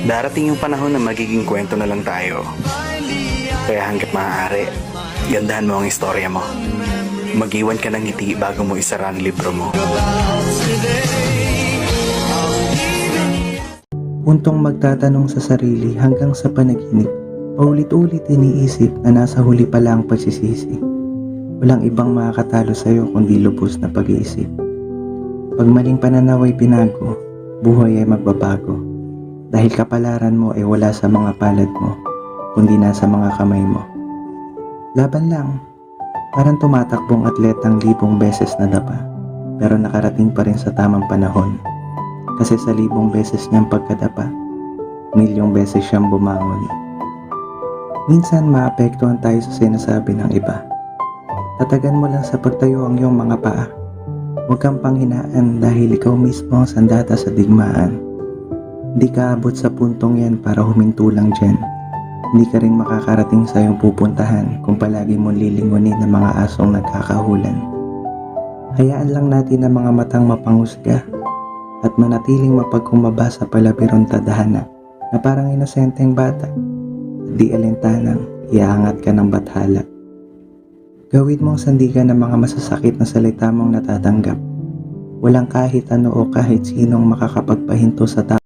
Darating yung panahon na magiging kwento na lang tayo. Kaya hanggat maaari, gandahan mo ang istorya mo. Mag-iwan ka ng ngiti bago mo isara ang libro mo. Puntong magtatanong sa sarili hanggang sa panaginip, paulit-ulit iniisip na nasa huli pala ang pagsisisi. Walang ibang makakatalo sa'yo kundi lubos na pag-iisip. Pag maling pananaw ay pinago, buhay ay magbabago. Dahil kapalaran mo ay wala sa mga palad mo, kundi nasa mga kamay mo. Laban lang, parang tumatakbong atletang libong beses na dapa, pero nakarating pa rin sa tamang panahon. Kasi sa libong beses niyang pagkadapa, milyong beses siyang bumangon. Minsan maapektuhan tayo sa sinasabi ng iba. Tatagan mo lang sa pagtayo ang iyong mga paa. Huwag kang panghinaan dahil ikaw mismo ang sandata sa digmaan. Hindi ka abot sa puntong yan para huminto lang dyan. Hindi ka rin makakarating sa iyong pupuntahan kung palagi mo lilingunin ng mga asong nagkakahulan. Hayaan lang natin ang mga matang mapanghusga at manatiling mapagkumaba sa palabirong tadhana na parang inosenteng bata at di alintanang iaangat ka ng bathala. Gawin mong sandigan ng mga masasakit na salita mong natatanggap. Walang kahit ano o kahit sinong makakapagpahinto sa tao